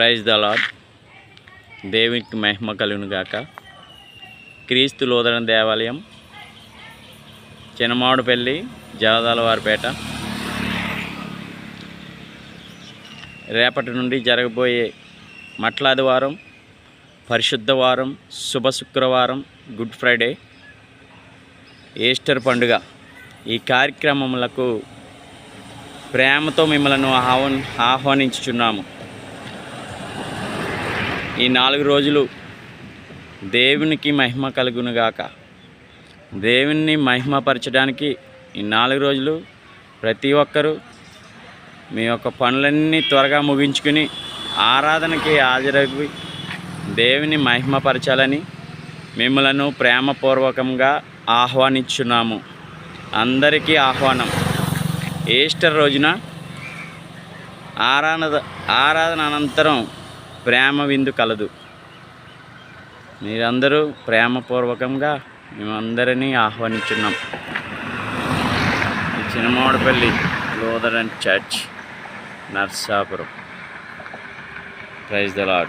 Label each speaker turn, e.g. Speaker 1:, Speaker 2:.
Speaker 1: Praise the lord దేవునికి మహిమ కలుగునుగాక క్రీస్తు లోదన దేవాలయం చిన్నమాడుపల్లి జలదాలవారిపేట. రేపటి నుండి జరగబోయే మట్లాదివారం పరిశుద్ధవారం శుభ శుక్రవారం గుడ్ ఫ్రైడే ఈస్టర్ పండుగ. ఈ కార్యక్రమములకు ప్రేమతో మిమ్మలను ఆహ్వానించుచున్నాము. ఈ నాలుగు రోజులు దేవునికి మహిమ కలుగునుగాక. దేవుణ్ణి మహిమపరచడానికి ఈ నాలుగు రోజులు ప్రతి ఒక్కరూ మీ యొక్క పనులన్నీ త్వరగా ముగించుకుని ఆరాధనకి హాజరవి దేవుని మహిమపరచాలని మిమ్మలను ప్రేమపూర్వకంగా ఆహ్వానించున్నాము. అందరికీ ఆహ్వానం. ఈస్టర్ రోజున ఆరాధన ఆరాధన అనంతరం ప్రేమ విందు కలదు. మీరందరూ ప్రేమపూర్వకంగా మేమందరినీ ఆహ్వానించున్నాం. Chinnamodapalli Chinnamadapalli Lutheran church Narsapuram. Praise the Lord